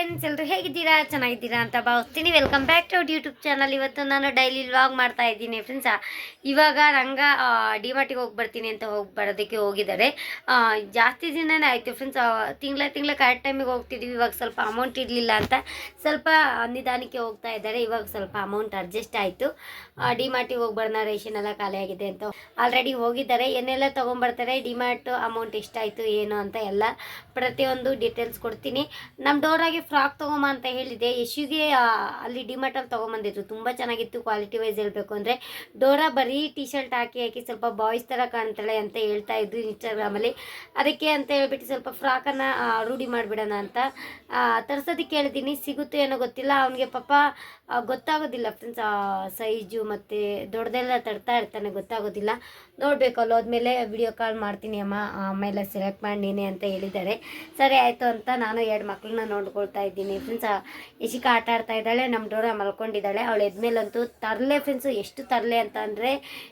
Friends ಎಲ್ಲರೂ ಹೇಗಿದ್ದೀರಾ? ಚೆನ್ನಾಗಿದ್ದೀರಾ ಅಂತ ಭಾವಿಸ್ತೀನಿ. Welcome back to YouTube channel ಇವತ್ತು ನಾನು ಡೈಲಿ ವ್ಲಾಗ್ ಮಾಡ್ತಾ ಇದ್ದೀನಿ ಫ್ರೆಂಡ್ಸ್ ಇವಾಗ ರಂಗ ಡಿಮಾರ್ಟಿಗೆ ಹೋಗಿ ಬರ್ತೀನಿ ಅಂತ ಹೋಗಿ ಬರೋದಕ್ಕೆ ಹೋಗಿದ್ದಾರೆ. ಜಾಸ್ತಿ ದಿನನೇ ಆಯಿತು ಫ್ರೆಂಡ್ಸ್ ತಿಂಗಳ ತಿಂಗಳ ಕರೆಕ್ಟ್ ಟೈಮಿಗೆ ಹೋಗ್ತಿದ್ವಿ. ಇವಾಗ ಸ್ವಲ್ಪ ಅಮೌಂಟ್ ಇರಲಿಲ್ಲ ಅಂತ ಸ್ವಲ್ಪ ನಿಧಾನಕ್ಕೆ ಹೋಗ್ತಾ ಇದ್ದಾರೆ. ಇವಾಗ ಸ್ವಲ್ಪ ಅಮೌಂಟ್ ಅಡ್ಜಸ್ಟ್ ಆಯಿತು. ಡಿಮಾರ್ಟಿಗೆ ಹೋಗಿ ಬರೋಣ ರೇಷನ್ ಎಲ್ಲ ಖಾಲಿಯಾಗಿದೆ ಅಂತ ಆಲ್ರೆಡಿ ಹೋಗಿದ್ದಾರೆ. ಏನೆಲ್ಲ ತೊಗೊಂಬರ್ತಾರೆ? ಡಿಮಾರ್ಟ್ ಅಮೌಂಟ್ ಎಷ್ಟಾಯಿತು, ಏನು ಅಂತ ಎಲ್ಲ ಪ್ರತಿಯೊಂದು ಡೀಟೇಲ್ಸ್ ಕೊಡ್ತೀನಿ. ನಮ್ಮ ಡೋರಾಗೆ ಫ್ರಾಕ್ ತೊಗೊಂಬ ಅಂತ ಹೇಳಿದೆ. ಯಶುಗೆ ಅಲ್ಲಿ ಡಿಮಾರ್ಟಲ್ಲಿ ತೊಗೊಂಬಂದಿದ್ರು. ತುಂಬ ಚೆನ್ನಾಗಿತ್ತು ಕ್ವಾಲಿಟಿ ವೈಸ್ ಹೇಳಬೇಕು ಅಂದರೆ. ಡೋರಾ ಬರೀ ಟಿ ಶರ್ಟ್ ಹಾಕಿ ಹಾಕಿ ಸ್ವಲ್ಪ ಬಾಯ್ಸ್ ಥರ ಕಾಣ್ತಾಳೆ ಅಂತ ಹೇಳ್ತಾ ಇದ್ರು ಇನ್ಸ್ಟಾಗ್ರಾಮಲ್ಲಿ ಅದಕ್ಕೆ ಅಂತ ಹೇಳ್ಬಿಟ್ಟು ಸ್ವಲ್ಪ ಫ್ರಾಕನ್ನು ರೂಢಿ ಮಾಡಿಬಿಡೋಣ ಅಂತ. ತರಿಸೋದಕ್ಕೆ ಹೇಳಿದ್ದೀನಿ ಸಿಗುತ್ತೋ ಏನೋ ಗೊತ್ತಿಲ್ಲ. ಅವನಿಗೆ ಪಾಪ ಗೊತ್ತಾಗೋದಿಲ್ಲ. ಫ್ರೆಂಡ್ಸ್ ಸೈಜು ಮತ್ತು ದೊಡ್ಡದೆಲ್ಲ ತರ್ತಾ ಇರ್ತಾನೆ, ಗೊತ್ತಾಗೋದಿಲ್ಲ. ನೋಡಬೇಕು ಅಲ್ಲಿ ಹೋದ್ಮೇಲೆ ವಿಡಿಯೋ ಕಾಲ್ ಮಾಡ್ತೀನಿ ಅಮ್ಮ. ಆಮೇಲೆ ಸೆಲೆಕ್ಟ್ ಮಾಡಿ ನೀನೆ ಅಂತ ಹೇಳಿದ್ದಾರೆ. ಸರಿ ಆಯಿತು ಅಂತ ನಾನು ಎರಡು ಮಕ್ಕಳನ್ನ ನೋಡ್ಕೊಳ್ತಾ ಇದ್ದೀನಿ. ಫ್ರೆಂಡ್ಸ್ ಯಶಿಕ ಆಟ ಆಡ್ತಾ ಇದ್ದಾಳೆ ನಮ್ಮ ಡೋರ ಮಲ್ಕೊಂಡಿದ್ದಾಳೆ. ಅವಳು ಎದ್ಮೇಲಂತೂ ತರಲೆ ಫ್ರೆಂಡ್ಸ್ ಎಷ್ಟು ತರಲೆ ಅಂತ ಅಂದರೆ,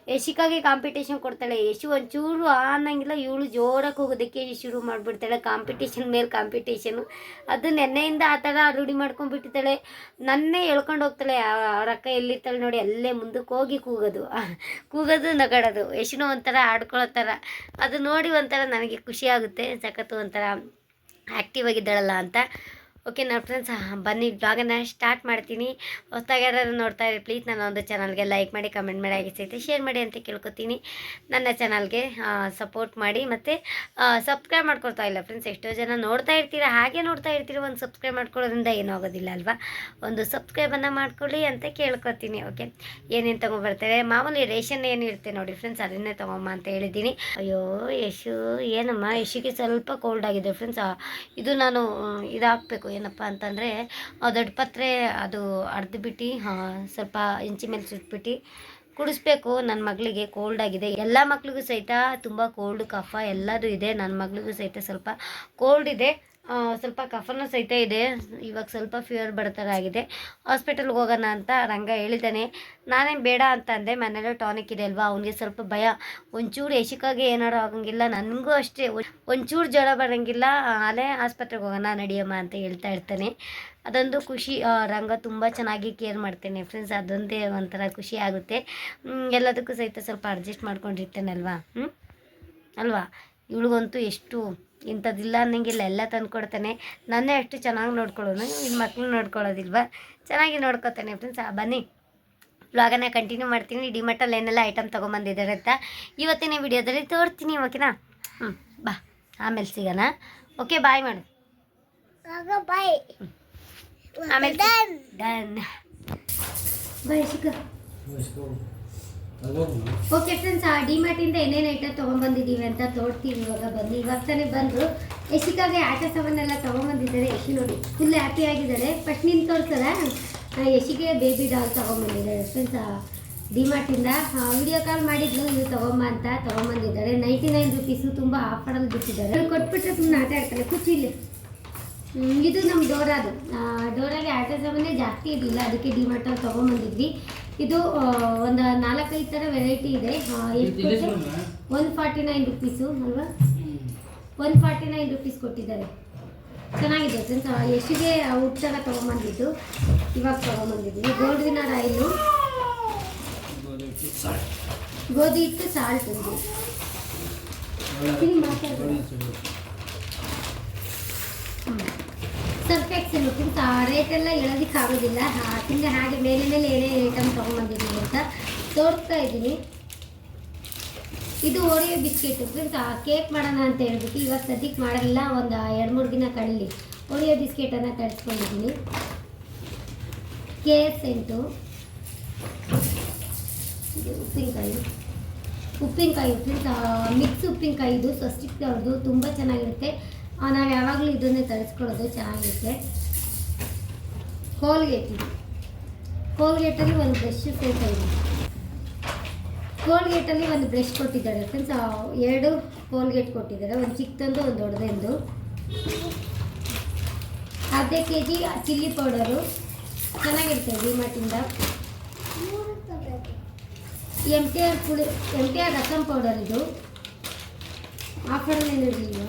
ಯಶಿಕಾಗೆ ಕಾಂಪಿಟೇಷನ್ ಕೊಡ್ತಾಳೆ. ಯಶು ಒಂಚೂರು ಆನಂಗಿಲ್ಲ, ಇವಳು ಜೋರಾಗಿ ಹೋಗೋದಕ್ಕೆ ಶುರು ಮಾಡಿಬಿಡ್ತಾಳೆ. ಕಾಂಪಿಟೇಷನ್ ಮೇಲೆ ಕಾಂಪಿಟೇಷನು ಅದು ನೆನ್ನೆಯಿಂದ ಆ ಥರ ರೂಢಿ ಮಾಡ್ಕೊಂಡ್ಬಿಟ್ಟಿದ್ದಾಳೆ. ನನ್ನೇ ಎಳ್ಕೊಂಡು ಹೋಗ್ತಾಳೆ. ಅವ್ರ ಅಕ್ಕ ಎಲ್ಲಿರ್ತಾಳೆ ನೋಡಿ, ಅಲ್ಲೇ ಮುಂದಕ್ಕೆ ಹೋಗಿ ಕೂಗೋದು. ಕೂಗೋದು ನಗಾಡೋದು. ಯಶುನು ಒಂಥರ ಆಡ್ಕೊಳ್ಳೋ ಥರ ಅದು ನೋಡಿ ಒಂಥರ ನನಗೆ ಖುಷಿ ಆಗುತ್ತೆ, ಸಖತ್ತು ಒಂಥರ ಆ್ಯಕ್ಟಿವ್ ಆಗಿದ್ದಾಳಲ್ಲ ಅಂತ. ಓಕೆ ನನ್ನ ಫ್ರೆಂಡ್ಸ್ ಬನ್ನಿ ಬ್ಲಾಗನ್ನು ಸ್ಟಾರ್ಟ್ ಮಾಡ್ತೀನಿ. ಹೊಸ್ದಾಗಿ ಯಾರು ನೋಡ್ತಾ ಇರಿ ಪ್ಲೀಸ್ ನನ್ನ ಒಂದು ಚಾನಲ್ಗೆ ಲೈಕ್ ಮಾಡಿ ಕಮೆಂಟ್ ಮಾಡಿ ಆಗಿ ಸಹಿತ ಶೇರ್ ಮಾಡಿ ಅಂತ ಕೇಳ್ಕೊತೀನಿ. ನನ್ನ ಚಾನಲ್ಗೆ ಸಪೋರ್ಟ್ ಮಾಡಿ ಮತ್ತು ಸಬ್ಸ್ಕ್ರೈಬ್ ಮಾಡ್ಕೊಳ್ತಾ ಇಲ್ಲ ಫ್ರೆಂಡ್ಸ್ ಎಷ್ಟೋ ಜನ ನೋಡ್ತಾ ಇರ್ತೀರ, ಹಾಗೆ ನೋಡ್ತಾ ಇರ್ತೀರ, ಒಂದು ಸಬ್ಸ್ಕ್ರೈಬ್ ಮಾಡ್ಕೊಳ್ಳೋದ್ರಿಂದ ಏನೂ ಆಗೋದಿಲ್ಲ ಅಲ್ವಾ? ಒಂದು ಸಬ್ಸ್ಕ್ರೈಬನ್ನು ಮಾಡ್ಕೊಳ್ಳಿ ಅಂತ ಕೇಳ್ಕೊತೀನಿ ಓಕೆ ಏನೇನು ತೊಗೊಂಬರ್ತಾರೆ ಮಾಮೂಲಿ ರೇಷನ್ ಏನು ಇರುತ್ತೆ ನೋಡಿ ಫ್ರೆಂಡ್ಸ್ ಅದನ್ನೇ ತೊಗೊಂಬ ಅಂತ ಹೇಳಿದ್ದೀನಿ. ಅಯ್ಯೋ, ಯಶು, ಏನಮ್ಮ, ಯಶುಗೆ ಸ್ವಲ್ಪ ಕೋಲ್ಡ್ ಆಗಿದೆ ಫ್ರೆಂಡ್ಸ್ ಇದು ನಾನು ಇದು ಹಾಕ್ಬೇಕು ಏನಪ್ಪ ಅಂತಂದರೆ ದೊಡ್ಡ ಪತ್ರೆ ಅದು ಅರ್ದ್ಬಿಟ್ಟು ಸ್ವಲ್ಪ ಇಂಚಿ ಮೇಲೆ ಸುಟ್ಬಿಟ್ಟು ಕುಡಿಸ್ಬೇಕು. ನನ್ನ ಮಗಳಿಗೆ ಕೋಲ್ಡ್ ಆಗಿದೆ. ಎಲ್ಲ ಮಕ್ಳಿಗೂ ಸಹಿತ ತುಂಬ ಕೋಲ್ಡ್ ಕಫ ಎಲ್ಲದೂ ಇದೆ. ನನ್ನ ಮಗಳಿಗೂ ಸಹಿತ ಸ್ವಲ್ಪ ಕೋಲ್ಡ್ ಇದೆ. ಸ್ವಲ್ಪ ಕಫನೂ ಸಹಿತ ಇದೆ. ಇವಾಗ ಸ್ವಲ್ಪ ಫೀವರ್ ಬರ್ತಾರೆ ಆಗಿದೆ. ಹಾಸ್ಪಿಟಲ್ಗೆ ಹೋಗೋಣ ಅಂತ ರಂಗ ಹೇಳಿದ್ದಾನೆ. ನಾನೇನು ಬೇಡ ಅಂತ ಅಂದೆ. ಮನೇಲೂ ಟಾನಿಕ್ ಇದೆ ಅಲ್ವಾ? ಅವನಿಗೆ ಸ್ವಲ್ಪ ಭಯ. ಒಂಚೂರು ಯಶಿಕಾಗೆ ಏನಾರು ಆಗಂಗಿಲ್ಲ. ನನಗೂ ಅಷ್ಟೇ. ಒಂಚೂರು ಜ್ವರ ಬರೋಂಗಿಲ್ಲ. ಅಲ್ಲೇ ಆಸ್ಪತ್ರೆಗೆ ಹೋಗೋಣ, ನಡಿಯಮ್ಮ ಅಂತ ಹೇಳ್ತಾ ಇರ್ತಾನೆ. ಅದೊಂದು ಖುಷಿ. ರಂಗ ತುಂಬ ಚೆನ್ನಾಗಿ ಕೇರ್ ಮಾಡ್ತೇನೆ ಫ್ರೆಂಡ್ಸ್ ಅದೊಂದೇ ಒಂಥರ ಖುಷಿ ಆಗುತ್ತೆ. ಎಲ್ಲದಕ್ಕೂ ಸಹಿತ ಸ್ವಲ್ಪ ಅಡ್ಜಸ್ಟ್ ಮಾಡ್ಕೊಂಡಿರ್ತೇನಲ್ವಾ ಹ್ಞೂ ಅಲ್ವಾ? ಇವಳಿಗಂತೂ ಎಷ್ಟು ಇಂಥದ್ದಿಲ್ಲ ಅನ್ನಂಗಿಲ್ಲ ಎಲ್ಲ ತಂದು ಕೊಡ್ತಾನೆ. ನನ್ನೇ ಅಷ್ಟು ಚೆನ್ನಾಗಿ ನೋಡ್ಕೊಳ್ಳೋನು ಇನ್ನು ಮಕ್ಳು ನೋಡ್ಕೊಳ್ಳೋದಿಲ್ವ? ಚೆನ್ನಾಗಿ ನೋಡ್ಕೊತಾನೆ ಫ್ರೆಂಡ್ಸ್ ಬನ್ನಿ. ಬ್ಲಾಗನ್ನ ಕಂಟಿನ್ಯೂ ಮಾಡ್ತೀನಿ. ಡಿಮಟಲ್ಲಿ ಏನೆಲ್ಲ ಐಟಮ್ ತೊಗೊಂಬಂದಿದ್ದಾರೆ ಅಂತ ಇವತ್ತಿನ ವಿಡಿಯೋದಲ್ಲಿ ತೋರ್ತೀನಿ ಓಕೆನಾ ಹ್ಞೂ ಬಾ. ಆಮೇಲೆ ಸಿಗೋಣ. ಓಕೆ ಬಾಯ್ ಮಾಡು. ಬಾಯ್ ಆಮೇಲೆ ಡನ್ ಬಾಯ್ ಸಿಕ್ಕ ಓಕೆ ಫ್ರೆಂಡ್ಸ್ ಆ ಡಿಮಾರ್ಟಿಂದ ಏನೇನು ಐಟಮ್ ತೊಗೊಂಬಂದಿದ್ದೀವಿ ಅಂತ ತೋರ್ತೀವಿ ಇವಾಗ. ಬನ್ನಿ, ಇವಾಗ ತಾನೇ ಬಂದು. ಯಶಿಕಾಗೆ ಆಟ ಸಾಮಾನೆಲ್ಲ ತೊಗೊಂಬಂದಿದ್ದಾರೆ ಯಶಿ ನೋಡಿ. ಫುಲ್ ಹ್ಯಾಪಿ ಆಗಿದ್ದಾರೆ. ಫಸ್ಟ್ ನಿನ್ ತೋರ್ಸಲ್ಲ ಯಶಿಗೆ ಬೇಬಿ ಡಾಲ್ ತೊಗೊಂಬಂದಿದ್ದಾರೆ ಫ್ರೆಂಡ್ಸ್ ಡಿಮಾರ್ಟಿಂದ ವಿಡಿಯೋ ಕಾಲ್ ಮಾಡಿದ್ಲು ನೀವು ತೊಗೊಂಬ ಅಂತ ತೊಗೊಂಬಂದಿದ್ದಾರೆ ನೈಂಟಿ ನೈನ್ ರುಪೀಸು ತುಂಬ ಆಫರಲ್ಲಿ ಬಿಟ್ಟಿದ್ದಾರೆ. ಕೊಟ್ಬಿಟ್ರೆ ಸುಮ್ಮನೆ ಆಟ ಆಡ್ತಾರೆ ಇಲ್ಲಿ. ಇದು ನಮ್ಮ ಡೋರಾದು ಡೋರಾಗೆ ಆಟ ಸಾಮಾನೇ ಜಾಸ್ತಿ ಇರಲಿಲ್ಲ. ಅದಕ್ಕೆ ಡಿಮಾರ್ಟಲ್ಲಿ ತೊಗೊಂಬಂದಿದ್ವಿ ಇದು ಒಂದು ನಾಲ್ಕೈದು ಥರ ವೆರೈಟಿ ಇದೆ. ಒನ್ ಫಾರ್ಟಿ ನೈನ್ ರುಪೀಸು ಅಲ್ವಾ? ಒನ್ ಫಾರ್ಟಿ ನೈನ್ ರುಪೀಸ್ ಕೊಟ್ಟಿದ್ದಾರೆ. ಚೆನ್ನಾಗಿದೆ ಎಷ್ಟಿಗೆ ಉಟ್ಟಾಗ ತೊಗೊಂಬಂದಿದ್ದು. ಇವಾಗ ತೊಗೊಂಬಂದಿದ್ವಿ ಗೋಲ್ಡ್ ವಿನರ್ ಆಯಿಲು. ಗೋಧಿ ಹಿಟ್ಟು. ಸಾಲ್ಟ್ ಇದು ತಿಂದು ಮಾತಾಡ್ಬೇಡ. ಸರ್ಫ್ ಎಕ್ಸೆಲ್ ಫ್ರೆಂಡ್ಸ್ ಎಲ್ಲ ಹೇಳೋದಕ್ಕೆ ಆಗೋದಿಲ್ಲ. ತಿಂಗ ಹಾಗೆ ಮೇಲೆ ಮೇಲೆ ಏನೇನು ಐಟಮ್ ತೊಗೊಂಬಂದಿದ್ದೀನಿ ಅಂತ ತೋರಿಸ್ತಾ ಇದ್ದೀನಿ. ಇದು ಓರಿಯೋ ಬಿಸ್ಕೆಟ್ ಫ್ರೆಂಡ್ಸ್ ಆ ಕೇಕ್ ಮಾಡೋಣ ಅಂತ ಹೇಳ್ಬಿಟ್ಟು ಇವಾಗ ಸದ್ಯಕ್ಕೆ ಮಾಡೋಲ್ಲ ಒಂದು ಎರಡು, ಮೂರು ದಿನ ಕಳೀಲಿ. ಓರಿಯೋ ಬಿಸ್ಕೆಟನ್ನು ತರಿಸ್ಕೊಂಡಿದ್ದೀನಿ. ಕೆ ಎಸ್ ಎಂಟು. ಇದು ಉಪ್ಪಿನಕಾಯಿ. ಉಪ್ಪಿನಕಾಯಿ ಫ್ರೆಂಡ್ಸ್ ಮಿಕ್ಸ್ ಉಪ್ಪಿನಕಾಯಿ ಇದು. ಸ್ವಸ್ಟಿಕ್ ಅವ್ರದ್ದು. ತುಂಬ ಚೆನ್ನಾಗಿರುತ್ತೆ. ನಾವು ಯಾವಾಗಲೂ ಇದನ್ನೇ ತರಿಸ್ಕೊಳ್ಳೋದು ಚೆನ್ನಾಗಿರುತ್ತೆ. ಕೋಲ್ಗೇಟ್ ಇದೆ ಕೋಲ್ಗೇಟಲ್ಲಿ ಒಂದು ಬ್ರಷ್ ಸಹಿತ ಇದೆ. ಕೋಲ್ಗೇಟಲ್ಲಿ ಒಂದು ಬ್ರಷ್ ಕೊಟ್ಟಿದ್ದಾರೆ ಫ್ರೆಂಡ್ಸ್ ಎರಡು ಕೋಲ್ಗೇಟ್ ಕೊಟ್ಟಿದ್ದಾರೆ. ಒಂದು ಚಿಕ್ಕದೊಂದು, ಒಂದು ದೊಡ್ಡದೊಂದು. ಅರ್ಧ ಕೆ ಜಿ ಚಿಲ್ಲಿ ಪೌಡರು ಚೆನ್ನಾಗಿರುತ್ತೆ ಡಿಮಾರ್ಟಿಂದ M T R ಪುಳಿ M T R rasam powder ಇದು. ಆಫರ್ ಇರಲಿಲ್ಲ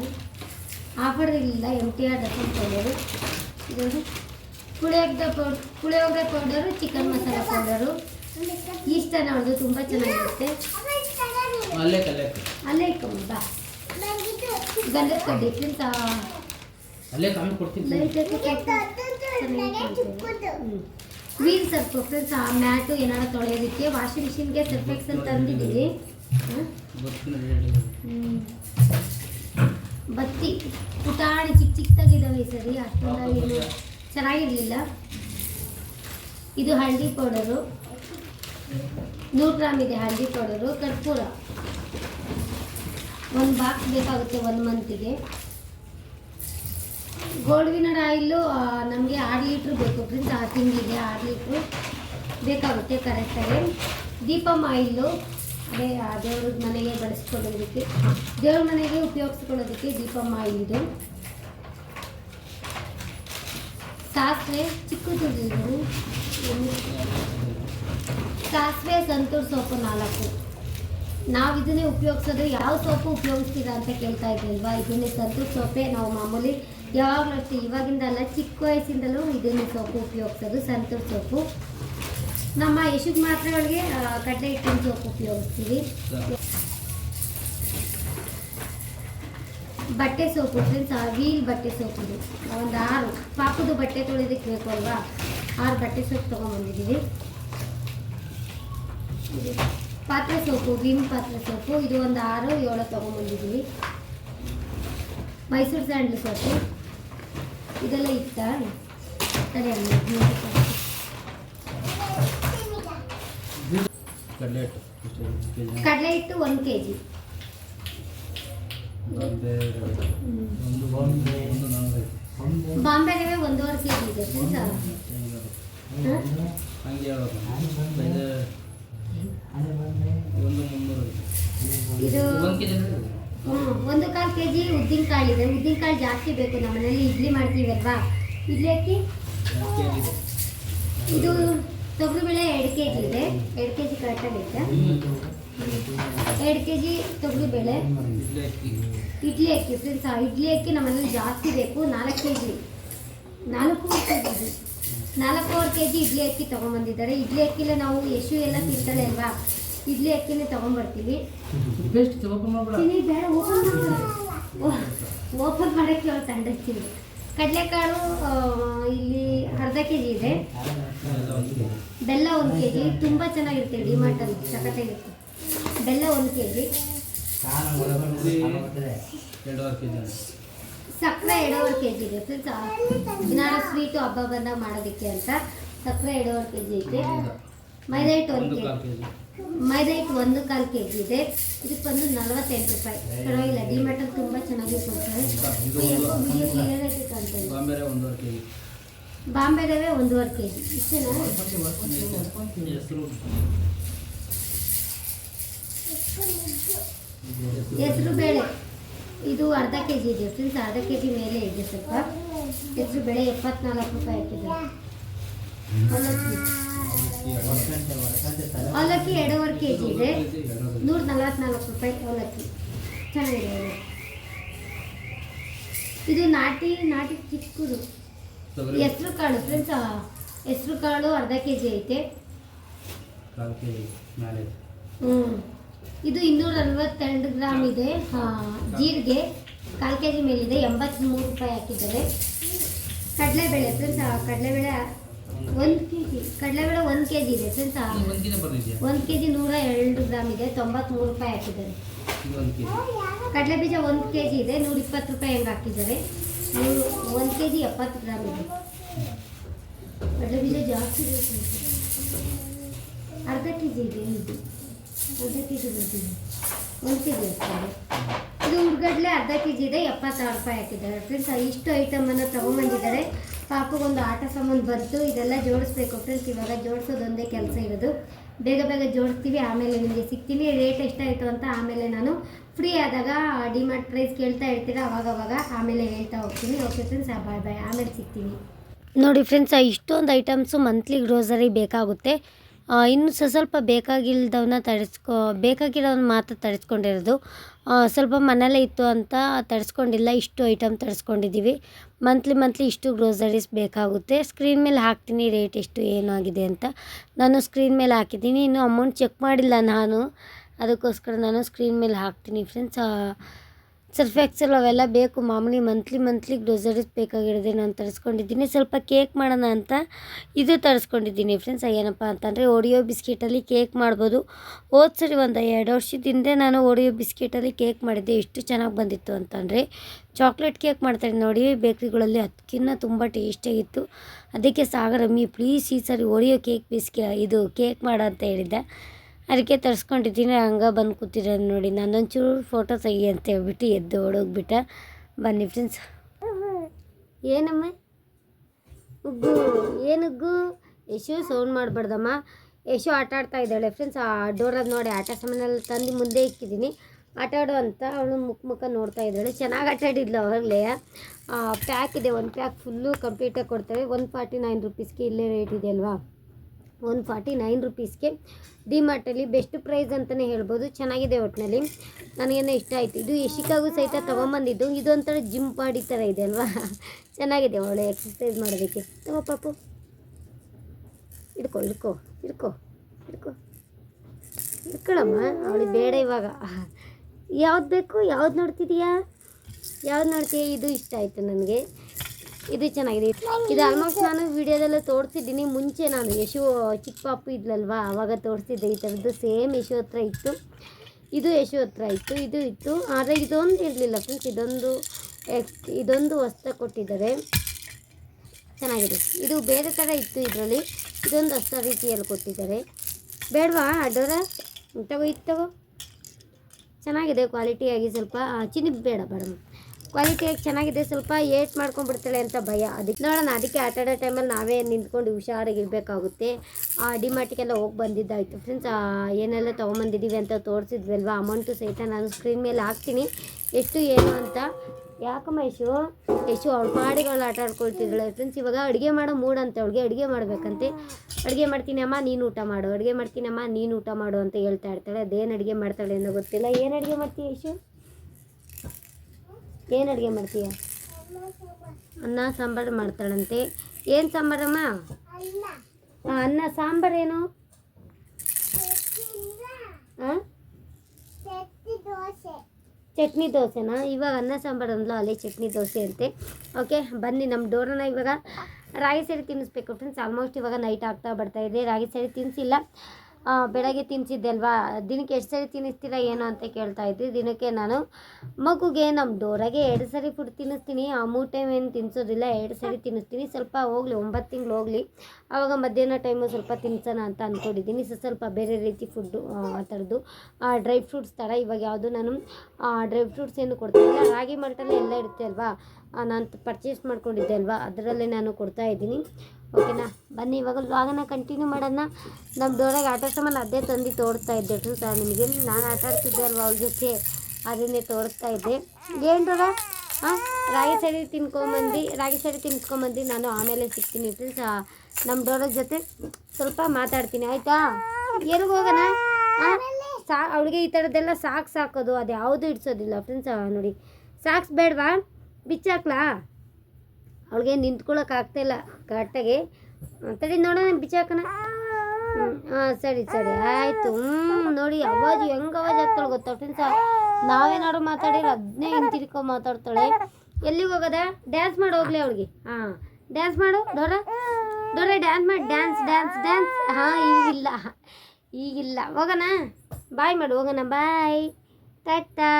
ಆಫರ್ ಇರಲಿಲ್ಲ M T R rasam powder ಇದೊಂದು puliyogare ಪೌಡ್ puliyogare powder chicken masala powder. ಇಷ್ಟ ಅನ್ನೋದು ತುಂಬ ಚೆನ್ನಾಗಿರುತ್ತೆ. ಅಲ್ಲೇ ಅಲ್ಲೇ ಇಟ್ಕೊಂಬ ಗಂಧದ ಕಡ್ಡಿ ಫ್ರೆಂಡ್ಸ್ ಅಲ್ಲೇ ಕಮ್ಮಿ ಕೊಡ್ತೀನಿ. ವೀಲ್ ಸರ್ಫ್ ಫ್ರೆಂಡ್ಸ್ ಆ ಮ್ಯಾಟು ಏನಾರು ತೊಳೆಯೋದಕ್ಕೆ ವಾಷಿಂಗ್ ಮಿಷಿನ್ಗೆ ಸರ್ಫ್ ಎಕ್ಸಲ್ ತಂದಿದ್ದೀವಿ. ಬತ್ತಿ. ಪುಟಾಣಿ ಚಿಕ್ಕ ಚಿಕ್ಕದಾಗಿದ್ದಾವೆ ಈ ಸರಿ. ಅಷ್ಟೊಂದಾಗಿ ಚೆನ್ನಾಗಿರಲಿಲ್ಲ. ಇದು ಹಳದಿ ಪೌಡರು. ನೂರು ಗ್ರಾಮ್ ಇದೆ ಹಳದಿ ಪೌಡರು, ಕರ್ಪೂರ. ಒಂದು ಬಾಕ್ಸ್ ಬೇಕಾಗುತ್ತೆ ಒಂದು ಮಂತಿಗೆ. ಗೋಲ್ಡ್ ವಿನರ್ ಆಯಿಲು ನಮಗೆ ಆರು ಲೀಟ್ರ್ ಬೇಕು. ಫ್ರೆಂಡ್ಸ್ ಆ ತಿಂಗಳಿಗೆ ಆರು ಲೀಟ್ರು ಬೇಕಾಗುತ್ತೆ ಕರೆಕ್ಟಾಗಿ. ದೀಪಮ್ ಆಯಿಲು ಅದೇ ದೇವ್ರ ಮನೆಗೆ ಬಳಸ್ಕೊಳ್ಳೋದಕ್ಕೆ, ದೇವ್ರ ಮನೆಗೆ ಉಪಯೋಗಿಸ್ಕೊಳ್ಳೋದಕ್ಕೆ ದೀಪಂ ಆಯಿಲ್ ಇದು ಸಾಸಿವೆ ಚಿಕ್ಕದು ಇದು ಸಾಸಿವೆ ಸಂತೂರ್ ಸೋಪು ನಾಲ್ಕು. ನಾವು ಇದನ್ನೇ ಉಪಯೋಗಿಸೋದು. ಯಾವ ಸೋಪು ಉಪಯೋಗಿಸ್ತೀರಾ ಅಂತ ಕೇಳ್ತಾ ಇದ್ರಲ್ವಾ? ಇದನ್ನೇ ಸಂತೂರ್ ಸೋಪೇ ನಾವು ಮಾಮೂಲಿ ಯಾವಾಗಲೂ ಅಷ್ಟೇ, ಇವಾಗಿಂದ ಚಿಕ್ಕ ವಯಸ್ಸಿಂದಲೂ ಇದನ್ನೇ ಸೋಪು ಉಪಯೋಗಿಸೋದು, ಸಂತೂರ್ ಸೋಪು ನಮ್ಮ ಯಶುಗ್ ಮಾತ್ರೆಗಳಿಗೆ ಕಡಲೆ ಹಿಟ್ಟಿನ ಸೋಪು ಉಪಯೋಗಿಸ್ತೀವಿ. ಬಟ್ಟೆ ಸೋಪು ಫ್ರೆಂಡ್ಸ್ ವೀಲ್ ಬಟ್ಟೆ ಸೋಪು ಇದು. ಒಂದು ಆರು ಪಾಪದ ಬಟ್ಟೆ ತೊಳೆಯೋದಕ್ಕೆ ಬೇಕು ಅಲ್ವಾ? ಆರು ಬಟ್ಟೆ ಸೋಪ್ ತೊಗೊಂಬಂದಿದ್ದೀವಿ ಇದು ಪಾತ್ರೆ ಸೋಪು ವಿಮ್ ಪಾತ್ರೆ ಸೋಪು ಇದು ಒಂದು ಆರು ಏಳು ತೊಗೊಂಬಂದಿದ್ದೀವಿ ಮೈಸೂರು ಸ್ಯಾಂಡಲ್ ಸೋಪು. ಇದೆಲ್ಲ ಇತ್ತ? ಸರಿ ಕಡಲೆ ಹಿಟ್ಟು. ಒಂದು ಕೆ ಜಿ ಬಾಂಬೆ ಒಂದು ಬಾಂಬೆ ಒಂದು ನಾನ್ನೂರು ಬಾಂಬೆ. ರವೆ ಒಂದೂವರೆ ಕೆ ಜಿ ಇದೆ ಹಂಗೆ ಹೇಳೋದು ಇದು ಒಂದು ಮುನ್ನೂರು. ಇದು ಒಂದು ಕಾಲು ಕೆ ಜಿ ಉದ್ದಿನಕಾಳು ಇದೆ. ಉದ್ದಿನಕಾಳು ಜಾಸ್ತಿ ಬೇಕು ನಮ್ಮ ಮನೇಲಿ. ಇಡ್ಲಿ ಮಾಡ್ತೀವಲ್ವಾ ಇಡ್ಲಿ ಅಕ್ಕಿ? ಇದು ತೊಗರಿಬೇಳೆ ಎರಡು ಕೆ ಜಿ ಇದೆ. ಎರಡು ಕೆ ಜಿ ಕರೆಕ್ಟಾಗಿ ಇದೆ ಎರಡು ಕೆ ಜಿ ತೊಗರಿಬೇಳೆ ಇಡ್ಲಿ ಅಕ್ಕಿ ಇಡ್ಲಿ ಅಕ್ಕಿ ಫ್ರೆಂಡ್ಸ್ ಇಡ್ಲಿ ಅಕ್ಕಿ ನಮ್ಮಲ್ಲಿ ಜಾಸ್ತಿ ಬೇಕು ನಾಲ್ಕು ಕೆ ಜಿ ನಾಲ್ಕೂವರೆ ಕೆ ಜಿ ನಾಲ್ಕೂವರೆ ಕೆ ಜಿ ಇಡ್ಲಿ ಅಕ್ಕಿ ತೊಗೊಂಬಂದಿದ್ದಾರೆ ಇಡ್ಲಿ ಅಕ್ಕಿಲೆ ನಾವು ಯಶು ಎಲ್ಲ ತಿಂತಾರೆ ಅಲ್ವಾ? ಇಡ್ಲಿ ಅಕ್ಕಿನೇ ತೊಗೊಂಬರ್ತೀವಿ ಓಪನ್ ಮಾಡ್ಬೇಡ. ಚಿನಿ ಬೇಡ ಓಪನ್ ಓಪನ್ ಮಾಡೋಕ್ಕೆ ಅವ್ರು ತಂದಿರ್ತೀವಿ ಕಡಲೆಕಾಳು ಇಲ್ಲಿ ಅರ್ಧ ಕೆ ಜಿ ಇದೆ. ಬೆಲ್ಲ ಒಂದು ಕೆ ಜಿ ತುಂಬ ಚೆನ್ನಾಗಿರುತ್ತೆ ಡಿಮಾರ್ಟಲ್ಲಿ ಸಖತ್ತಾಗಿರುತ್ತೆ ಬೆಲ್ಲ ಒಂದು ಕೆ ಜಿ ಸಕ್ಕರೆ ಎರಡೂವರೆ ಕೆ ಜಿ ಇದೆ ಫ್ರೆಂಡ್ಸ್ ಸ್ವೀಟ್ ಸ್ವೀಟು ಹಬ್ಬ ಬಂದಾಗ ಮಾಡೋದಕ್ಕೆ ಅಂತ ಸಕ್ಕರೆ ಎರಡೂವರೆ ಕೆ ಜಿ ಇದೆ ಮೈದಾ ಹಿಟ್ಟು ಒಂದು ಕೆ ಜಿ ಮೈದಾ ಹಿಟ್ಟು ಒಂದು ಕಾಲು ಕೆ ಜಿ ಇದೆ ಇದಕ್ಕೊಂದು ನಲವತ್ತೆಂಟು ರೂಪಾಯಿ ಪರವಾಗಿಲ್ಲ ಡಿಮಾರ್ಟಲ್ಲಿ ತುಂಬ ಚೆನ್ನಾಗಿ ಕೊಡ್ತಾರೆ ಬಾಂಬೆ ರವೆ ಒಂದೂವರೆ ಕೆ ಜಿ ಇಷ್ಟೇನಾ ಹೆಸರು ಬೇಳೆ. ಇದು ಅರ್ಧ ಕೆ ಜಿ ಇದೆ ಫ್ರೆಂಡ್ಸ್ ಅರ್ಧ ಕೆ ಜಿ ಮೇಲೆ ಇದೆ ಸ್ವಲ್ಪ. ಹೆಸರು ಬೇಳೆ ಎಪ್ಪತ್ನಾಲ್ಕು ರೂಪಾಯಿ ಹಾಕಿದ್ದಾರೆ. ಅವಲಕ್ಕಿ ಎರಡೂವರೆ ಕೆ ಜಿ ಇದೆ. ನೂರ ನಲವತ್ನಾಲ್ಕು ರೂಪಾಯಿ ಅವಲಕ್ಕಿ. ಚೆನ್ನಾಗಿದೆ ಇದು ನಾಟಿ ನಾಟಿ ಚಿಕ್ಕದು. ಹೆಸರು ಕಾಳು ಫ್ರೆಂಡ್ಸ್ ಹೆಸರು ಕಾಳು ಅರ್ಧ ಕೆ ಜಿ ಐತೆ ಹ್ಞೂ ಇದು ಇನ್ನೂರ ನಲ್ವತ್ತೆರಡು ಗ್ರಾಮ್ ಇದೆ. ಜೀರಿಗೆ ಕಾಲು ಕೆ ಜಿ ಮೇಲಿದೆ ಎಂಬತ್ತ್ಮೂರು ರೂಪಾಯಿ ಹಾಕಿದ್ದಾರೆ. ಕಡಲೆಬೇಳೆ ಫ್ರೆಂಡ್ಸ್ ಕಡಲೆಬೇಳೆ ಒಂದು ಕೆ ಜಿ ಕಡಲೆಬೇಳೆ ಒಂದು ಕೆ ಜಿ ಇದೆ ಫ್ರೆಂಡ್ಸ್ ಒಂದು ಕೆ ಜಿ ನೂರ ಎರಡು ಗ್ರಾಮ್ ಇದೆ ತೊಂಬತ್ತ್ಮೂರು ರೂಪಾಯಿ ಹಾಕಿದ್ದಾರೆ. ಕಡಲೆ ಬೀಜ ಒಂದು ಕೆ ಜಿ ಇದೆ ನೂರ ಇಪ್ಪತ್ತು ರೂಪಾಯಿ ಹೆಂಗೆ ಹಾಕಿದ್ದಾರೆ. ನೂರು ಒಂದು ಕೆ ಜಿ ಎಪ್ಪತ್ತು ಗ್ರಾಮ್ ಇದೆ. ಕಡಲೆ ಬೀಜ ಜಾಸ್ತಿ ಇದೆ. ಅರ್ಧ ಕೆ ಜಿ ಇದೆ ಇದು. ಅರ್ಧ ಕೆ ಜಿ ಬರ್ತಿದೆ. ಒಂದು ಇದು ಉರ್ಗಡ್ಲೆ ಅರ್ಧ ಕೆ ಜಿ ಇದೆ, ಎಪ್ಪತ್ತಾರು ರೂಪಾಯಿ ಹಾಕಿದ್ದಾರೆ. ಫ್ರೆಂಡ್ಸ್ ಇಷ್ಟು ಐಟಮನ್ನು ತೊಗೊಂಬಂದಿದ್ದಾರೆ. ಪಾಪಗೊಂದು ಆಟ ಸಾಮಾನು ಬಂತು, ಇದೆಲ್ಲ ಜೋಡಿಸ್ಬೇಕು. ಫ್ರೆಂಡ್ಸ್ ಇವಾಗ ಜೋಡಿಸೋದೊಂದೇ ಕೆಲಸ ಇರೋದು. ಬೇಗ ಬೇಗ ಜೋಡಿಸ್ತೀವಿ, ಆಮೇಲೆ ನಿಮಗೆ ಸಿಗ್ತೀನಿ. ರೇಟ್ ಎಷ್ಟಾಯಿತು ಅಂತ ಆಮೇಲೆ ನಾನು ಫ್ರೀ ಆದಾಗ ಡಿಮಾರ್ಟ್ ಪ್ರೈಸ್ ಕೇಳ್ತಾ ಇರ್ತೀರಾ ಅವಾಗ ಅವಾಗ ಆಮೇಲೆ ಹೇಳ್ತಾ ಹೋಗ್ತೀನಿ. ಓಕೆ ಫ್ರೆಂಡ್ಸ್ ಬಾಯ್ ಬಾಯ್ ಆಮೇಲೆ ಸಿಗ್ತೀನಿ. ನೋಡಿ ಫ್ರೆಂಡ್ಸ್ ಇಷ್ಟೊಂದು ಐಟಮ್ಸು ಮಂತ್ಲಿ ಗ್ರೋಸರಿ ಬೇಕಾಗುತ್ತೆ. ಇನ್ನು ಸ ಸ್ವಲ್ಪ ಬೇಕಾಗಿಲ್ದವನ್ನ ತಡಿಸ್ಕೊ ಬೇಕಾಗಿರೋವನ್ನ ಮಾತ್ರ ತರಿಸ್ಕೊಂಡಿರೋದು. ಸ್ವಲ್ಪ ಮನೇಲೇ ಇತ್ತು ಅಂತ ತರಿಸ್ಕೊಂಡಿಲ್ಲ, ಇಷ್ಟು ಐಟಮ್ ತರಿಸ್ಕೊಂಡಿದ್ದೀವಿ. ಮಂತ್ಲಿ ಮಂತ್ಲಿ ಇಷ್ಟು ಗ್ರೋಸರೀಸ್ ಬೇಕಾಗುತ್ತೆ. ಸ್ಕ್ರೀನ್ ಮೇಲೆ ಹಾಕ್ತೀನಿ, ರೇಟ್ ಎಷ್ಟು ಏನಾಗಿದೆ ಅಂತ. ನಾನು ಸ್ಕ್ರೀನ್ ಮೇಲೆ ಹಾಕಿದ್ದೀನಿ. ಇನ್ನು ಅಮೌಂಟ್ ಚೆಕ್ ಮಾಡಿಲ್ಲ ನಾನು. ಅದಕ್ಕೋಸ್ಕರ ನಾನು ಸ್ಕ್ರೀನ್ ಮೇಲೆ ಹಾಕ್ತೀನಿ, ಫ್ರೆಂಡ್ಸ್. ಸರ್ಫ್ ಎಕ್ಸೆಲ್ ಅವೆಲ್ಲ ಬೇಕು. ಮಾಮೂಲಿ ಮಂತ್ಲಿ ಮಂತ್ಲಿ ಗ್ರೋಸರೀಸ್ ಬೇಕಾಗಿರೋದೇ ನಾನು ತರಿಸ್ಕೊಂಡಿದ್ದೀನಿ. ಸ್ವಲ್ಪ ಕೇಕ್ ಮಾಡೋಣ ಅಂತ ಇದು ತರಿಸ್ಕೊಂಡಿದ್ದೀನಿ ಫ್ರೆಂಡ್ಸ್ ಏನಪ್ಪ ಅಂತಂದರೆ ಓಡಿಯೋ ಬಿಸ್ಕೆಟಲ್ಲಿ ಕೇಕ್ ಮಾಡ್ಬೋದು. ಹೋದ ಸರಿ ಒಂದು ಎರಡು ವರ್ಷದ ಹಿಂದೆ ನಾನು ಓಡಿಯೋ ಬಿಸ್ಕೆಟಲ್ಲಿ ಕೇಕ್ ಮಾಡಿದ್ದೆ. ಎಷ್ಟು ಚೆನ್ನಾಗಿ ಬಂದಿತ್ತು ಅಂತಂದರೆ ಚಾಕ್ಲೇಟ್ ಕೇಕ್ ಮಾಡ್ತಾರೆ ನೋಡಿ. ಬೇಕ್ರಿಗಳಲ್ಲಿ ಅದಕ್ಕಿಂತ ತುಂಬ ಟೇಸ್ಟಿಯಾಗಿತ್ತು ಅದಕ್ಕೆ ಸಾಗರಮ್ಮಿ ಪ್ಲೀಸ್ ಈ ಸರಿ ಓಡಿಯೋ ಕೇಕ್ ಬಿಸ್ಕೆ ಇದು ಕೇಕ್ ಮಾಡು ಅಂತ ಹೇಳಿದ್ದೆ. ಅದಕ್ಕೆ ತರಿಸ್ಕೊಂಡಿದ್ದೀನಿ, ಹಂಗೆ ಬಂದು ಕೂತಿರೋದು ನೋಡಿ. ನಾನೊಂಚೂರು ಫೋಟೋ ತೆಗಿ ಅಂತ ಹೇಳ್ಬಿಟ್ಟು ಎದ್ದು ಓಡೋಗ್ಬಿಟ್ಟ. ಬನ್ನಿ ಫ್ರೆಂಡ್ಸ್ ಏನಮ್ಮ? ಉಗ್ಗು. ಏನುಗ್ಗು ಯಶು ಸೌಂಡ್ ಮಾಡಬಾರ್ದಮ್ಮ. ಯಶು ಆಟ ಆಡ್ತಾ ಇದ್ದಾಳೆ ಫ್ರೆಂಡ್ಸ್ ಆ ಡೋರದ್ದು ನೋಡಿ ಆಟ ಸಾಮಾನೆಲ್ಲ ತಂದು ಮುಂದೆ ಇಕ್ಕಿದ್ದೀನಿ. ಆಟ ಅಂತ ಅವಳು ಮುಖ ಮುಖ ನೋಡ್ತಾ ಇದ್ದಾಳೆ. ಚೆನ್ನಾಗಿ ಆಟ ಆಡಿದ್ಲು ಅವಾಗಲೇ. ಪ್ಯಾಕ್ ಇದೆ, ಒಂದು ಪ್ಯಾಕ್ ಫುಲ್ಲು ಕಂಪ್ಲೀಟಾಗಿ ಕೊಡ್ತಾರೆ ಒನ್ ಫಾರ್ಟಿ ನೈನ್ ರುಪೀಸ್ಗೆ ಇಲ್ಲೇ ರೇಟ್ ಇದೆ ಅಲ್ವಾ? ಒನ್ ಫಾರ್ಟಿ ನೈನ್ ರುಪೀಸ್ಗೆ. ಡಿಮಾರ್ಟಲ್ಲಿ ಬೆಸ್ಟ್ ಪ್ರೈಸ್ ಅಂತಲೇ ಹೇಳ್ಬೋದು. ಚೆನ್ನಾಗಿದೆ ಒಟ್ಟಿನಲ್ಲಿ ನನಗೇನೋ ಇಷ್ಟ ಆಯಿತು. ಇದು ಯಶಿಕಾಗೂ ಸಹಿತ ತೊಗೊಂಬಂದಿದ್ದು. ಒಂಥರ ಜಿಮ್ ಬಾಡಿ ಥರ ಇದೆ ಅಲ್ವಾ? ಚೆನ್ನಾಗಿದೆ ಒಳ್ಳೆ ಎಕ್ಸಸೈಸ್ ಮಾಡೋದಕ್ಕೆ. ತಗೋ ಪಾಪು. ಹಿಡ್ಕೊ ಹಿಡ್ಕೊ ಹಿಡ್ಕೊ ಹಿಡ್ಕೊ. ಇಡ್ಕೊಳಮ್ಮ ಅವಳಿಗೆ ಬೇಡ ಇವಾಗ. ಯಾವ್ದು ಬೇಕು, ಯಾವ್ದು ನೋಡ್ತಿದೀಯಾ? ಯಾವ್ದು ನೋಡ್ತೀಯ? ಇದು ಇಷ್ಟ ಆಯಿತು ನನಗೆ. ಇದು ಚೆನ್ನಾಗಿದೆ. ಇದು ಆಲ್ಮೋಸ್ಟ್ ನಾನು ವಿಡಿಯೋದಲ್ಲೇ ತೋರಿಸಿದ್ದೀನಿ. ಮುಂಚೆ ನಾನು ಯಶು, ಚಿಕ್ಕ ಪಾಪು ಇದ್ಲಲ್ವಾ? ಆವಾಗ ತೋರಿಸಿದ್ದೆ. ಈ ಥರದ್ದು ಸೇಮ್ ಯಶು ಹತ್ರ ಇತ್ತು. ಇದು ಯಶು ಹತ್ರ ಇತ್ತು. ಇದು ಇತ್ತು. ಆದರೆ ಇದೊಂದು ಇರಲಿಲ್ಲ ಫ್ರೆಂಡ್ಸ್ ಇದೊಂದು ಇದೊಂದು ಹೊಸ್ತ ಕೊಟ್ಟಿದ್ದಾರೆ. ಚೆನ್ನಾಗಿದೆ. ಇದು ಬೇರೆ ಥರ ಇತ್ತು ಇದರಲ್ಲಿ. ಇದೊಂದು ಹೊಸ ರೀತಿಯಲ್ಲಿ ಕೊಟ್ಟಿದ್ದಾರೆ. ಬೇಡವಾ? ಅಡ್ಡೋರ? ತಗೋ ಇತ್ತು ಚೆನ್ನಾಗಿದೆ. ಕ್ವಾಲಿಟಿಯಾಗಿ ಸ್ವಲ್ಪ ಚಿನ್ನಿ ಬೇಡ ಮೇಡಮ್ ಕ್ವಾಲಿಟಿಯಾಗಿ ಚೆನ್ನಾಗಿದೆ, ಸ್ವಲ್ಪ ಏಟ್ ಮಾಡ್ಕೊಂಡ್ಬಿಡ್ತಾಳೆ ಅಂತ ಭಯ. ಅದಕ್ಕೆ ನೋಡೋಣ, ಅದಕ್ಕೆ ಆಟ ಆಡೋ ಟೈಮಲ್ಲಿ ನಾವೇ ನಿಂತ್ಕೊಂಡು ಹುಷಾರಾಗಿ ಇರಬೇಕಾಗುತ್ತೆ. ಆ ಡಿಮಾರ್ಟಿಗೆಲ್ಲ ಹೋಗಿ ಬಂದಿದ್ದಾಯಿತು. ಫ್ರೆಂಡ್ಸ್ ಏನೆಲ್ಲ ತೊಗೊಂಬಂದಿದ್ದೀವಿ ಅಂತ ತೋರಿಸಿದ್ವಿ ಅಲ್ವಾ ಅಮೌಂಟು ಸಹಿತ ನಾನು ಸ್ಕ್ರೀನ್ ಮೇಲೆ ಹಾಕ್ತೀನಿ. ಎಷ್ಟು ಏನು ಅಂತ. ಯಾಕಮ್ಮ ಯಶು? ಯಶು, ಅವ್ಳು ಪಾಡಿಗೆ ಆಟ ಆಡ್ಕೊಳ್ತಿದ್ದಾಳೆ. ಫ್ರೆಂಡ್ಸ್ ಇವಾಗ ಅಡುಗೆ ಮಾಡೋ ಮೂಡ್ ಅಂತ ಅವಳಿಗೆ. ಅಡುಗೆ ಮಾಡಬೇಕಂತೆ. ಅಡುಗೆ ಮಾಡ್ತೀನಿ ಅಮ್ಮ ನೀನು ಊಟ ಮಾಡು. ಅಡುಗೆ ಮಾಡ್ತೀನಿ ಅಮ್ಮ ನೀನು ಊಟ ಮಾಡು ಅಂತ ಹೇಳ್ತಾ ಇರ್ತಾಳೆ. ಅದೇನು ಅಡುಗೆ ಮಾಡ್ತಾಳೆ ಅನ್ನೋ ಗೊತ್ತಿಲ್ಲ. ಏನು ಅಡುಗೆ ಮಾಡ್ತೀಯ ಯಶು? ಏನು ಅಡುಗೆ ಮಾಡ್ತೀಯ? ಅನ್ನ, ಸಾಂಬಾರು ಮಾಡ್ತಾಳಂತೆ. ಏನು ಸಾಂಬಾರಮ್ಮ ಹಾಂ ಅನ್ನ ಸಾಂಬಾರೇನು ಹಾಂ ಚಟ್ನಿ ದೋಸೆ ಚಟ್ನಿ ದೋಸೆನಾ? ಇವಾಗ ಅನ್ನ, ಸಾಂಬಾರು ಅಂದ್ಲು, ಅಲ್ಲಿ ಚಟ್ನಿ ದೋಸೆ ಅಂತೆ. ಓಕೆ, ಬನ್ನಿ ನಮ್ಮ ಡೋರನ್ನ ಇವಾಗ ರಾಗಿ ಸರಿ ತಿನ್ನಿಸ್ಬೇಕು ಫ್ರೆಂಡ್ಸ್ ಆಲ್ಮೋಸ್ಟ್ ಇವಾಗ ನೈಟ್ ಆಗ್ತಾ ಬರ್ತಾ ಇದೆ. ರಾಗಿ ಸರಿ ತಿನ್ನಿಸಿಲ್ಲ ಬೆಳಗ್ಗೆ ತಿನ್ನಿಸಿದ್ದೆ ಅಲ್ವಾ? ದಿನಕ್ಕೆ ಎಷ್ಟು ಸರಿ ತಿನ್ನಿಸ್ತೀರಾ ಏನು ಅಂತ ಕೇಳ್ತಾ ಇದ್ರಿ ದಿನಕ್ಕೆ ನಾನು ಮಗುಗೆ ನಮ್ಮ ಡೋರಾಗೆ ಎರಡು ಸರಿ ಫುಡ್ ತಿನ್ನಿಸ್ತೀನಿ. ಆ ಮೂರು ಟೈಮ್ ಏನು ತಿನ್ನಿಸೋದಿಲ್ಲ ಎರಡು ಸರಿ ತಿನ್ನಿಸ್ತೀನಿ. ಸ್ವಲ್ಪ ಹೋಗಲಿ, ಒಂಬತ್ತು ತಿಂಗಳು ಹೋಗಲಿ. ಆವಾಗ ಮಧ್ಯಾಹ್ನ ಟೈಮು ಸ್ವಲ್ಪ ತಿನ್ಸೋಣ ಅಂತ ಅಂದ್ಕೊಂಡಿದ್ದೀನಿ ಸೊ, ಸ್ವಲ್ಪ ಬೇರೆ ರೀತಿ ಫುಡ್ಡು ಆ ಥರದ್ದು ಡ್ರೈ ಫ್ರೂಟ್ಸ್ ಥರ ಇವಾಗ ಯಾವುದು ನಾನು ಡ್ರೈ ಫ್ರೂಟ್ಸ್ ಏನು ಕೊಡ್ತೀನಿ ರಾಗಿ, ಮಲ್ಟಲ್ಲಿ ಎಲ್ಲ ಇರುತ್ತೆ ಅಲ್ವಾ? ನಾನು ಪರ್ಚೇಸ್ ಮಾಡ್ಕೊಂಡಿದ್ದೆ ಅಲ್ವಾ? ಅದರಲ್ಲೇ ನಾನು ಕೊಡ್ತಾ ಇದ್ದೀನಿ. ಓಕೆನಾ? ಬನ್ನಿ ಇವಾಗ ಲಾಗನ ಕಂಟಿನ್ಯೂ ಮಾಡೋಣ. ನಮ್ಮ ಡೋರಾಗೆ ಆಟ ಸಾಮಾನು ಅದೇ ತಂದು ತೋರಿಸ್ತಾ ಇದ್ದೆ ಸಹ ನಿಮಗೆ? ನಾನು ಆಟ ಆಡ್ತಿದ್ದೆ ಅಲ್ವಾ ಅವ್ರ ಜೊತೆ? ಅದನ್ನೇ ತೋರಿಸ್ತಾ ಇದ್ದೆ. ಏನು ಡೋರ ಹಾಂ ರಾಗಿ ಸರಿ ತಿನ್ಕೊಂಬಂದು, ರಾಗಿ ಸರಿ ತಿನ್ಕೊಂಬಂದು ನಾನು ಆಮೇಲೆ ಸಿಗ್ತೀನಿ ಫ್ರೆಂಡ್ಸ್ ನಮ್ಮ ಡೋರ ಜೊತೆ ಸ್ವಲ್ಪ ಮಾತಾಡ್ತೀನಿ, ಆಯಿತಾ? ಎಲ್ಲಿಗೆ ಹೋಗೋಣ? ಹಾಂ ಸಾ, ಅವಳಿಗೆ ಈ ಥರದ್ದೆಲ್ಲ ಸಾಕ್ಸ್ ಹಾಕೋದು ಅದು ಯಾವುದು ಇಡ್ಸೋದಿಲ್ಲ ಫ್ರೆಂಡ್ಸ್ ನೋಡಿ. ಸಾಕ್ಸ್ ಬೇಡವಾ? ಬಿಚ್ಚಾಕ್ಲಾ? ಅವಳಿಗೆ ನಿಂತ್ಕೊಳ್ಳೋಕೆ ಆಗ್ತಾಯಿಲ್ಲ ಕರೆಕ್ಟಾಗಿ ತಡಿ ನೋಡೋಣ ಬಿಚ್ಚಾಕನ ಹಾಂ, ಸರಿ ಸರಿ, ಆಯಿತು. ನೋಡಿ, ಅವಾಜ್ ಹೆಂಗೆ ಅವಾಜ್ ಆಗ್ತಾಳೆ ಗೊತ್ತಾ ಫ್ರೆಂಡ್ಸ ನಾವೇನಾದ್ರು ಮಾತಾಡಿದ್ರೆ ಅದನ್ನೇ ಹಿಂತಿರ್ಕೊ ಮಾತಾಡ್ತಾಳೆ. ಎಲ್ಲಿಗೆ ಹೋಗೋದ? ಡ್ಯಾನ್ಸ್ ಮಾಡಿ, ಹೋಗ್ಲಿ ಅವಳಿಗೆ. ಹಾಂ ಡ್ಯಾನ್ಸ್ ಮಾಡು, ದೊಡ್ಡ. ದೊಡ್ಡ ಡ್ಯಾನ್ಸ್ ಮಾಡಿ ಡ್ಯಾನ್ಸ್ ಡ್ಯಾನ್ಸ್ ಡ್ಯಾನ್ಸ್ ಹಾಂ, ಈಗಿಲ್ಲ. ಈಗಿಲ್ಲ. ಹೋಗೋಣ? ಬಾಯ್ ಮಾಡು, ಹೋಗೋಣ, ಬಾಯ್. ಟಾಟಾ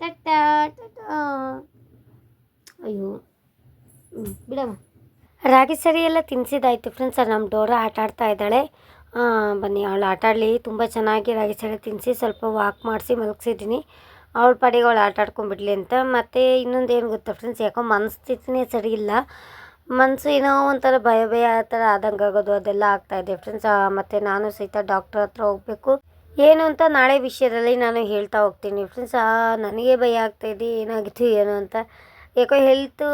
ಟಾಟಾ ಟಾಟಾ ಅಯ್ಯೋ. ಬಿಡಮ್ಮ. ರಾಗಿ ಸರಿ ಎಲ್ಲ ತಿನ್ಸಿದಾಯ್ತು ಫ್ರೆಂಡ್ಸ್ ನಮ್ಮ ಡೋರ ಆಟ ಆಡ್ತಾ ಇದ್ದಾಳೆ. ಬನ್ನಿ, ಅವಳು ಆಟ ಆಡಲಿ. ತುಂಬ ಚೆನ್ನಾಗಿ ರಾಗಿ ಸರಿ ತಿನ್ನಿಸಿ ಸ್ವಲ್ಪ ವಾಕ್ ಮಾಡಿಸಿ ಮಲಗಿಸಿದ್ದೀನಿ. ಅವಳ ಪಾಡಿಗೆ ಅವಳು ಆಟ ಆಡ್ಕೊಂಡ್ಬಿಡ್ಲಿ ಅಂತ. ಮತ್ತು ಇನ್ನೊಂದು ಏನು ಗೊತ್ತಾ ಫ್ರೆಂಡ್ಸ್ ಯಾಕೋ ಮನಸ್ಥಿತಿನೇ ಸರಿ ಇಲ್ಲ. ಮನಸ್ಸು ಏನೋ ಒಂಥರ ಭಯ ಭಯ ಆ ಥರ ಆದಂಗೆ ಆಗೋದು, ಅದೆಲ್ಲ ಆಗ್ತಾಯಿದೆ ಫ್ರೆಂಡ್ಸ್ ಮತ್ತು ನಾನು ಸಹಿತ ಡಾಕ್ಟ್ರ್ ಹತ್ರ ಹೋಗಬೇಕು. ಏನು ಅಂತ ನಾಳೆ ವಿಷಯದಲ್ಲಿ ನಾನು ಹೇಳ್ತಾ ಹೋಗ್ತೀನಿ ಫ್ರೆಂಡ್ಸ್ ನನಗೆ ಭಯ ಆಗ್ತಾಯಿದೆ ಏನಾಗಿತ್ತು, ಏನು ಅಂತ. ಯಾಕೋ ಹೆಲ್ತು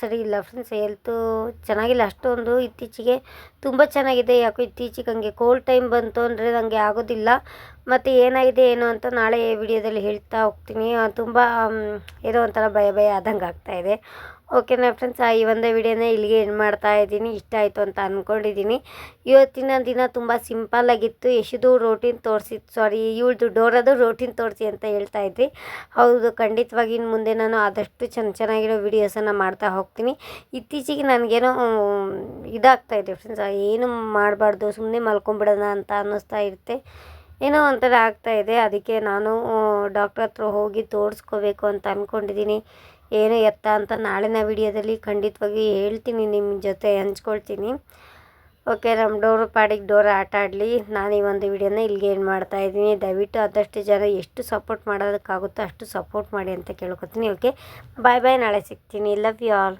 ಸರಿ ಇಲ್ಲ ಫ್ರೆಂಡ್ಸ್ ಹೆಲ್ತು ಚೆನ್ನಾಗಿಲ್ಲ. ಅಷ್ಟೊಂದು ಇತ್ತೀಚೆಗೆ ತುಂಬ ಚೆನ್ನಾಗಿದೆ. ಯಾಕೋ ಇತ್ತೀಚೆಗೆ ಹಂಗೆ ಕೋಲ್ಡ್ ಟೈಮ್ ಬಂತು ಅಂದರೆ ನನಗೆ ಆಗೋದಿಲ್ಲ. ಮತ್ತು ಏನಾಗಿದೆ, ಏನು ಅಂತ ನಾಳೆ ವಿಡಿಯೋದಲ್ಲಿ ಹೇಳ್ತಾ ಹೋಗ್ತೀನಿ. ತುಂಬ ಏನೋ ಒಂಥರ ಭಯ ಭಯ ಆದಂಗೆ ಆಗ್ತಾಯಿದೆ ಓಕೆನಾ ಫ್ರೆಂಡ್ಸ್ ಆ ಈ ಒಂದೇ ವಿಡಿಯೋನ ಇಲ್ಲಿಗೆ ಏನು ಮಾಡ್ತಾ ಇದ್ದೀನಿ. ಇಷ್ಟ ಆಯಿತು ಅಂತ ಅಂದ್ಕೊಂಡಿದ್ದೀನಿ ಇವತ್ತಿನ ದಿನ ತುಂಬ ಸಿಂಪಲ್ ಆಗಿತ್ತು. ಯಶುದು ರೋಟಿನ್ ತೋರಿಸಿ ಸಾರಿ ಇವಳ್ದು ಡೋರದು ರೋಟಿನ್ ತೋರಿಸಿ ಅಂತ ಹೇಳ್ತಾ ಇದ್ರಿ ಹೌದು, ಖಂಡಿತವಾಗಿ ಇನ್ನು ಮುಂದೆ ನಾನು ಆದಷ್ಟು ಚೆನ್ನ ಚೆನ್ನಾಗಿರೋ ವಿಡಿಯೋಸನ್ನು ಮಾಡ್ತಾ ಹೋಗ್ತೀನಿ. ಇತ್ತೀಚೆಗೆ ನನಗೇನೋ ಇದಾಗ್ತಾ ಇದೆ ಫ್ರೆಂಡ್ಸ್ ಏನು ಮಾಡಬಾರ್ದು ಸುಮ್ಮನೆ ಮಲ್ಕೊಂಬಿಡೋಣ ಅಂತ ಅನ್ನಿಸ್ತಾ ಇರುತ್ತೆ. ಏನೋ ಒಂಥರ ಆಗ್ತಾಯಿದೆ ಅದಕ್ಕೆ ನಾನು ಡಾಕ್ಟ್ರ್ ಹತ್ರ ಹೋಗಿ ತೋರಿಸ್ಕೋಬೇಕು ಅಂತ ಅಂದ್ಕೊಂಡಿದ್ದೀನಿ ಏನು ಎತ್ತ ಅಂತ ನಾಳಿನ ವಿಡಿಯೋದಲ್ಲಿ ಖಂಡಿತವಾಗಿ ಹೇಳ್ತೀನಿ ನಿಮ್ಮ ಜೊತೆ ಹಂಚ್ಕೊಳ್ತೀನಿ. ಓಕೆ ನಮ್ಮ ಡೋರು ಪಾಡಿಗೆ ಡೋರ್ ಆಟ ಆಡಲಿ. ನಾನು ಈ ಒಂದು ವಿಡಿಯೋನ ಇಲ್ಲಿಗೆ ಏನು ಮಾಡ್ತಾ ಇದ್ದೀನಿ. ದಯವಿಟ್ಟು ಆದಷ್ಟು ಜನ ಎಷ್ಟು ಸಪೋರ್ಟ್ ಮಾಡೋದಕ್ಕಾಗುತ್ತೋ ಅಷ್ಟು ಸಪೋರ್ಟ್ ಮಾಡಿ ಅಂತ ಕೇಳ್ಕೊತೀನಿ, ಓಕೆ? ಬಾಯ್ ಬಾಯ್ ನಾಳೆ ಸಿಗ್ತೀನಿ. Love you all